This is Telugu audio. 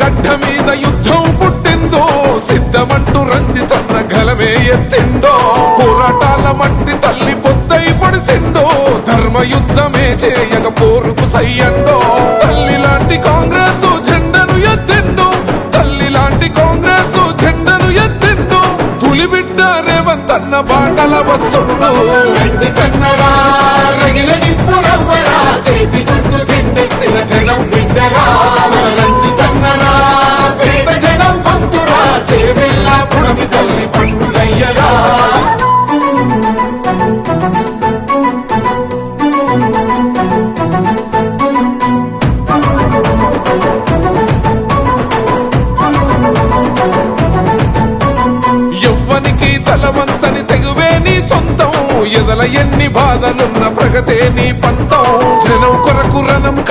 గడ్డ మీద యుద్ధం పుట్టిందో సిద్ధమంటూ రంజితన్న గలమే ఎత్తిండో పోరాటాల మట్టి తల్లి పొద్దై పొడిసిండో ధర్మ యుద్ధమే చేయక పోరుకు సయ్యండో తల్లి లాంటి కాంగ్రెస్ జెండను ఎత్తిండు తల్లి లాంటి కాంగ్రెస్ జెండను ఎత్తిండు పులిబిడ్డ రేవంత్ అన్న బాటల వస్తుండో కన్నరా తలవంచని తెగువే నీ సొంతం. ఎదల ఎన్ని బాధలున్న ప్రగతే నీ పంతం. జనం కొరకు రణం